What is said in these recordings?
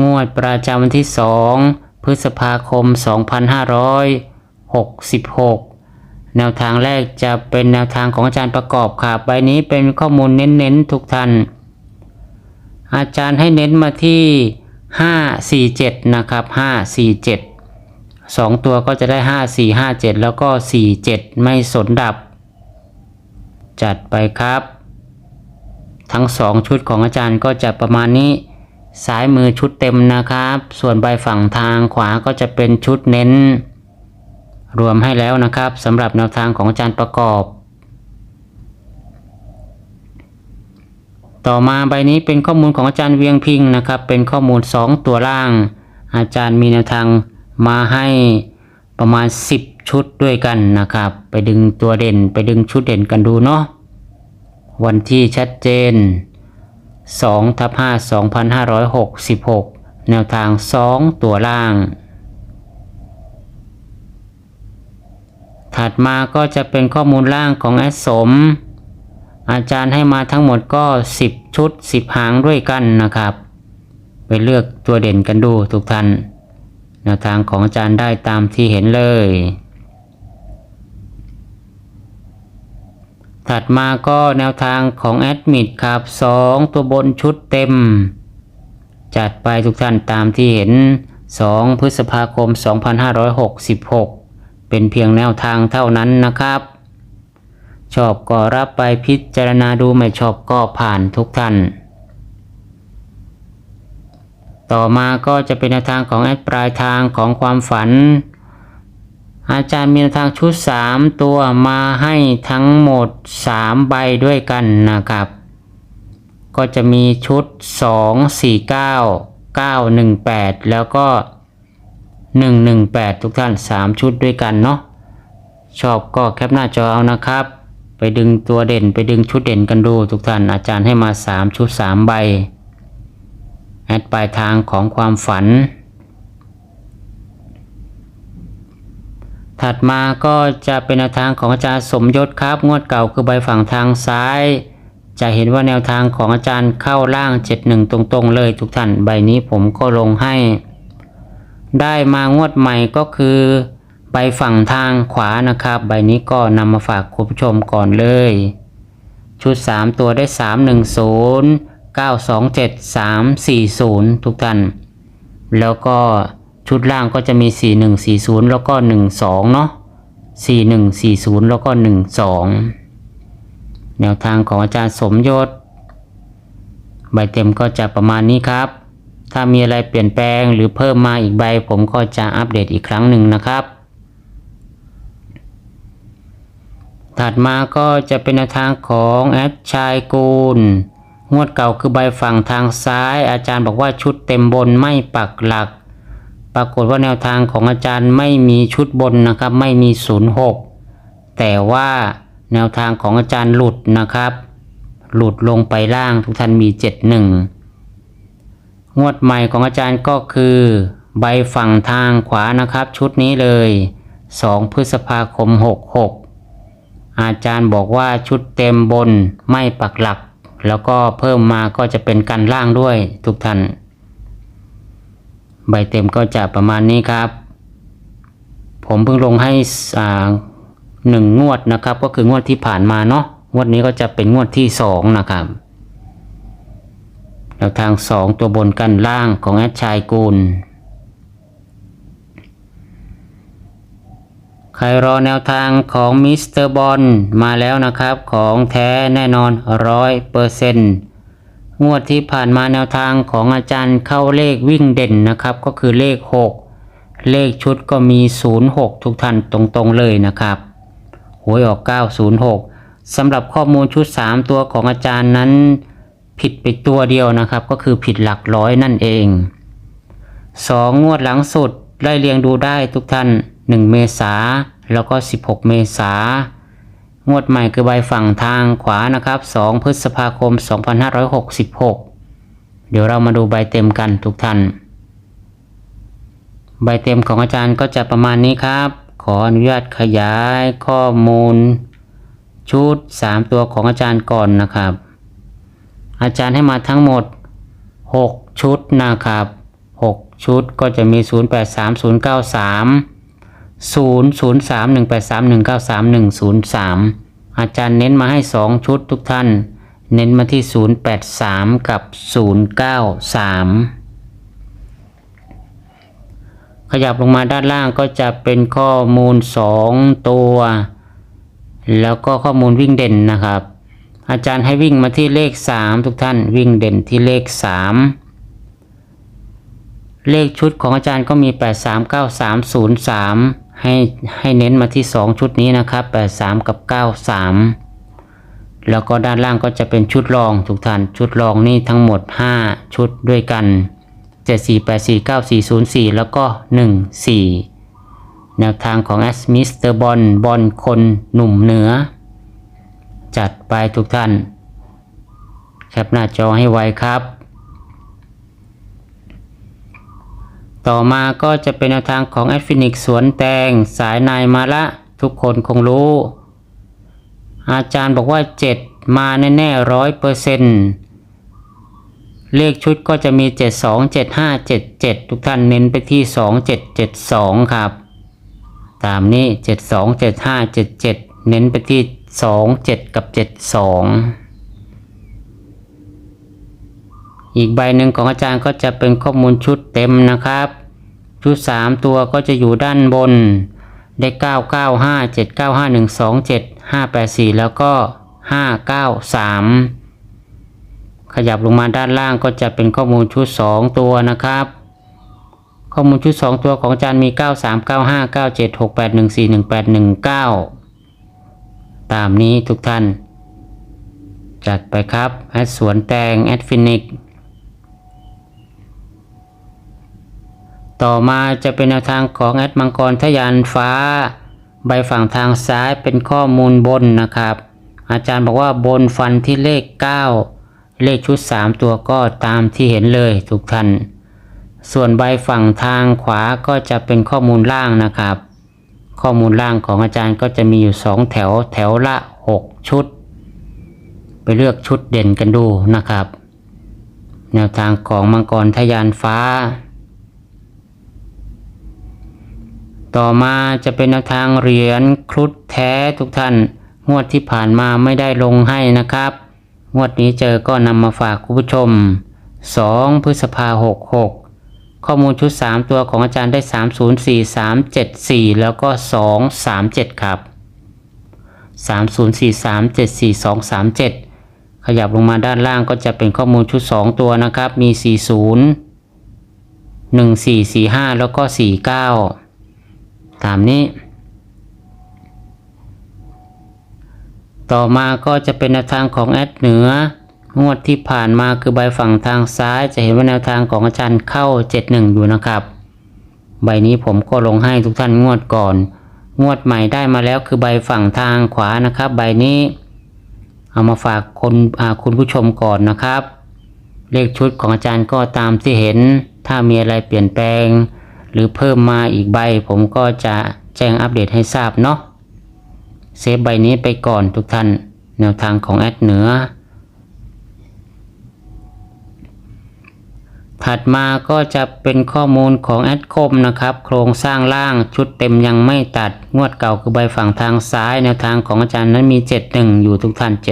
งวดประจำวันที่ 2 พฤษภาคม 2566 แนวทางแรกจะเป็นแนวทางของอาจารย์ประกอบครับใบนี้เป็นข้อมูลเน้นๆทุกท่าน อาจารย์ให้เน้นมาที่ 547 นะครับ 547 2 ตัวก็จะได้ 5457 แล้วก็ 47 ไม่สนดับ จัดไปครับ ทั้ง 2 ชุดของอาจารย์ก็จะประมาณนี้ ซ้ายมือชุดเต็มนะครับ ส่วนใบฝั่งทางขวาก็จะเป็นชุดเน้น รวมให้แล้วนะครับสำหรับแนวทางของอาจารย์ประกอบ ต่อมาใบนี้เป็นข้อมูลของอาจารย์เวียงพิงนะครับ เป็นข้อมูล 2 ตัวล่าง อาจารย์มีแนวทางมาให้ประมาณ 10 ชุดด้วยกันนะครับ ไปดึงตัวเด่นไปดึงชุดเด่นกันดูเนาะวันที่ชัดเจน 2ทับ5 2566 แนวทาง 2 ตัวล่าง ถัดมาก็จะเป็นข้อมูลล่างของแอดสม อาจารย์ให้มาทั้งหมดก็ 10 ชุด 10 หางด้วยกันนะครับ ไปเลือกตัวเด่นกันดูทุกท่านแนวทางของอาจารย์ได้ตามที่เห็นเลย ถัดมาก็แนวทางของแอดมิดครับ 2 ตัวบนชุดเต็ม จัดไปทุกท่านตามที่เห็น 2 พฤษภาคม 2566 เป็นเพียงแนวทางเท่านั้นนะครับ ชอบก็รับไปพิจารณาดูไม่ชอบก็ผ่านทุกท่าน ต่อมาก็จะเป็นแนวทางของแอดปลายทางของความฝัน อาจารย์มีทางชุด 3 ตัวมาให้ทั้งหมด 3 ใบด้วยกันนะครับ ก็จะมีชุด 2 4 9 9 1 8 แล้วก็ 118 ทุกท่าน 3 ชุดด้วยกันเนาะชอบก็แคปหน้าจอเอานะครับ ไปดึงตัวเด่นไปดึงชุดเด่นกันดูทุกท่านอาจารย์ให้มา 3 ชุด 3 ใบ แอดปลายทางของความฝัน ถัดมาก็จะเป็นแนวทางของอาจารย์สมยศครับ งวดเก่าคือใบฝั่งทางซ้าย จะเห็นว่าแนวทางของอาจารย์เข้าล่าง 71 ตรงๆ เลยทุกท่าน ใบนี้ผมก็ลงให้ ได้มางวดใหม่ก็คือใบฝั่งทางขวานะครับ ใบนี้ก็นำมาฝากคุณผู้ชมก่อนเลย ชุด 3 ตัวได้ 310 927 340 ทุกท่าน แล้วก็ ชุดล่างก็จะมี 4140 แล้วก็ 12 เนาะ4140 แล้วก็ 12 แนวทางของอาจารย์สมยศ ใบเต็มก็จะประมาณนี้ครับ ถ้ามีอะไรเปลี่ยนแปลงหรือเพิ่มมาอีกใบ ผมก็จะอัปเดตอีกครั้งหนึ่งนะครับ ถัดมาก็จะเป็นแนวทางของแอดชายกูลงวดเก่าคือใบฝั่งทางซ้าย อาจารย์บอกว่าชุดเต็มบนไม่ปักหลัก ปรากฏว่าแนวทางของอาจารย์ไม่มีชุดบนนะครับ ไม่มี 06 แต่ว่าแนวทางของอาจารย์หลุดนะครับ หลุดลงไปล่างทุกท่านมี 71 งวดใหม่ของอาจารย์ก็คือ ใบฝั่งทางขวานะครับ ชุดนี้เลย 2 พฤษภาคม 66 อาจารย์บอกว่าชุดเต็มบนไม่ปักหลัก แล้วก็เพิ่มมาก็จะเป็นกันล่างด้วยทุกท่าน ใบเต็มก็จะประมาณนี้ครับ ผมเพิ่งลงให้อ่าหนึ่งงวดนะครับ ก็คืองวดที่ผ่านมาเนาะงวดนี้ก็จะเป็นงวดที่สองนะครับแนวทางสองตัวบนกันล่างของแอดชายกูล ใครรอแนวทางของมิสเตอร์บอลมาแล้วนะครับ ของแท้แน่นอนร้อยเปอร์เซ็นต์ งวดที่ผ่านมาแนวทางของอาจารย์เข้าเลขวิ่งเด่นนะครับ ก็คือเลข 6 เลขชุดก็มี 06 ทุกท่านตรงๆเลยนะครับหวยออก 906สำหรับข้อมูลชุด 3 ตัวของอาจารย์นั้น ผิดไปตัวเดียวนะครับ ก็คือผิดหลักร้อยนั่นเอง 2 งวดหลังสุดไล่เรียงดูได้ทุกท่าน 1 เมษาแล้วก็ 16 เมษา งวดใหม่คือใบฝั่งทางขวานะครับ 2 พฤษภาคม 2566 เดี๋ยวเรามาดูใบเต็มกันทุกท่าน ใบเต็มของอาจารย์ก็จะประมาณนี้ครับ ขออนุญาตขยายข้อมูล ชุด 3 ตัวของอาจารย์ก่อนนะครับ อาจารย์ให้มาทั้งหมด 6 ชุดนะครับ 6 ชุดก็จะมี 0 8 3 003183193103 อาจารย์เน้นมาให้ 2 ชุดทุกท่าน เน้นมาที่ 0 8 3 กับ 0 9 3 ขยับลงมาด้านล่างก็จะเป็นข้อมูล 2 ตัว แล้วก็ข้อมูลวิ่งเด่นนะครับ อาจารย์ให้วิ่งมาที่เลข 3 ทุกท่านวิ่งเด่นที่เลข 3เลขชุดของอาจารย์ก็มี 8 3 9 3 0 3 ให้ให้เน้นมาที่ 2 ชุดนี้นะครับ8 3 กับ 9 3 แล้วก็ด้านล่างก็จะเป็นชุดรองทุกท่านชุดรองนี่ทั้งหมด 5 ชุดด้วยกัน 7 4 8 4 9 4 0 4แล้วก็ 1 4 แนวทางของแอสมิสเตอร์บอลบอลคนหนุ่มเหนือ จัดไปทุกท่าน แคปหน้าจอให้ไวครับ ต่อมาก็จะเป็นแนวทางของแอดฟินิกสวนแตงสายนายมาละทุกคนคงรู้ อาจารย์บอกว่า 7 มาแน่ๆร้อยเปอร์เซ็นต์เลขชุดก็จะมี 72 75 77 ทุกท่านเน้นไปที่ 2772 ครับ ตามนี้ 72 75 77 เน้นไปที่ 27 กับ 72 อีกใบหนึ่งของอาจารย์ก็จะเป็นข้อมูลชุดเต็มนะครับ ชุด 3 ตัวก็จะอยู่ด้านบน ได้ 995 795 127 584 แล้วก็ 593 ขยับลงมาด้านล่างก็จะเป็นข้อมูลชุด 2 ตัวนะครับ ข้อมูลชุด 2 ตัวของอาจารย์มี 93 95 97 68 14 18 19 ตามนี้ทุกท่านจัดไปครับ แอดสวนแตง แอดฟินิก ต่อมาจะเป็นแนวทางของแอดมังกรทะยานฟ้า ใบฝั่งทางซ้ายเป็นข้อมูลบนนะครับ อาจารย์บอกว่าบนฟันที่เลข 9 เลขชุด 3 ตัวก็ตามที่เห็นเลยทุกท่านส่วนใบฝั่งทางขวาก็จะเป็นข้อมูลล่างนะครับ ข้อมูลล่างของอาจารย์ก็จะมีอยู่ 2 แถวแถวละ 6 ชุด ไปเลือกชุดเด่นกันดูนะครับ แนวทางของมังกรทะยานฟ้า ต่อมาจะเป็นแนวทางเหรียญครุฑแท้ทุกท่าน งวดที่ผ่านมาไม่ได้ลงให้นะครับ งวดนี้เจอก็นำมาฝากคุณผู้ชม 2 พฤษภาหกหกข้อมูลชุด 3 ตัวของอาจารย์ได้ 304 374 แล้วก็ 237 ครับ 3043 742 37 ขยับลงมาด้านล่างก็จะเป็นข้อมูลชุด 2 ตัวนะครับ มี 40 1445 แล้วก็ 49 ตามนี้ ต่อมาก็จะเป็นแนวทางของแอดเหนืองวดที่ผ่านมาคือใบฝั่งทางซ้ายจะเห็นว่าแนวทางของอาจารย์เข้า 71 อยู่นะครับ ใบนี้ผมก็ลงให้ทุกท่านงวดก่อน งวดใหม่ได้มาแล้วคือใบฝั่งทางขวานะครับ ใบนี้ เอามาฝากคนคุณผู้ชมก่อนนะครับ เลขชุดของอาจารย์ก็ตามที่เห็น ถ้ามีอะไรเปลี่ยนแปลง หรือเพิ่มมาอีกใบ ผมก็จะแจ้งอัปเดตให้ทราบเนาะเซฟใบนี้ไปก่อนทุกท่านแนวทางของแอดเหนือ ถัดมาก็จะเป็นข้อมูลของแอดคมนะครับ โครงสร้างล่างชุดเต็มยังไม่ตัดงวดเก่าคือใบฝั่งทางซ้าย แนวทางของอาจารย์นั้นมี 71 อยู่ทุกท่าน 71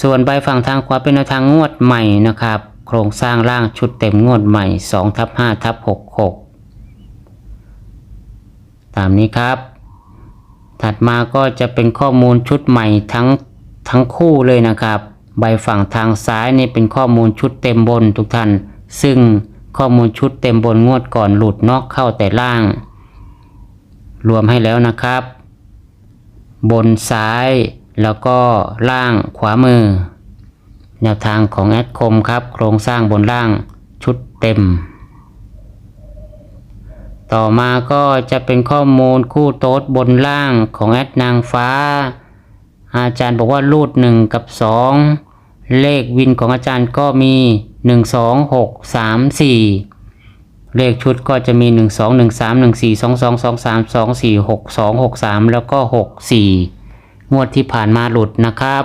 ส่วนใบฝั่งทางขวาเป็นแนวทางงวดใหม่นะครับ โครงสร้างล่างชุดเต็มงวดใหม่2ทับ5ทับ66 ตามนี้ครับ ถัดมาก็จะเป็นข้อมูลชุดใหม่ทั้งทั้งคู่เลยนะครับ ใบฝั่งทางซ้ายนี่เป็นข้อมูลชุดเต็มบนทุกท่าน ซึ่งข้อมูลชุดเต็มบนงวดก่อนหลุดนอกเข้าแต่ล่าง รวมให้แล้วนะครับ บนซ้ายแล้วก็ล่างขวามือ แนวทางของแอดคมครับ โครงสร้างบนล่างชุดเต็ม ต่อมาก็จะเป็นข้อมูลคู่โต๊ดบนล่างของแอดนางฟ้า อาจารย์บอกว่ารูดหนึ่งกับสองเลขวินของอาจารย์ก็มีหนึ่งสองหกสามสี่เลขชุดก็จะมีหนึ่งสองหนึ่งสามหนึ่งสี่สองสองสองสามสองสี่หกสองหกสามแล้วก็หกสี่งวดที่ผ่านมาหลุดนะครับ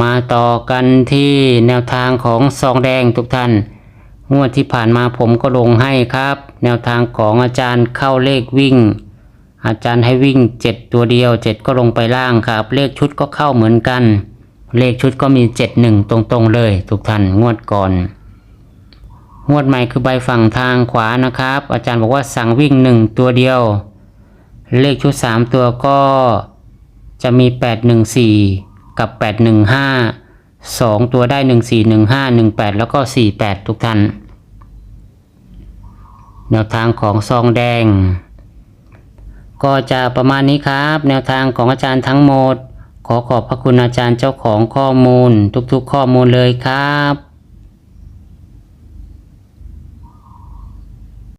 มาต่อกันที่แนวทางของซองแดงทุกท่าน งวดที่ผ่านมาผมก็ลงให้ครับ แนวทางของอาจารย์เข้าเลขวิ่ง อาจารย์ให้วิ่งเจ็ดตัวเดียวเจ็ดก็ลงไปล่างครับ เลขชุดก็เข้าเหมือนกัน เลขชุดก็มีเจ็ดหนึ่งตรงๆเลยทุกท่านงวดก่อน งวดใหม่คือใบฝั่งทางขวานะครับ อาจารย์บอกว่าสั่งวิ่งหนึ่งตัวเดียว เลขชุดสามตัวก็จะมีแปดหนึ่งสี่ กับแปดหนึ่งห้าสองตัวได้หนึ่งสี่หนึ่งห้าหนึ่งแปดแล้วก็สี่แปดทุกท่าน แนวทางของซองแดง ก็จะประมาณนี้ครับ แนวทางของอาจารย์ทั้งหมด ขอขอบพระคุณอาจารย์เจ้าของข้อมูล ทุกๆ ข้อมูลเลยครับ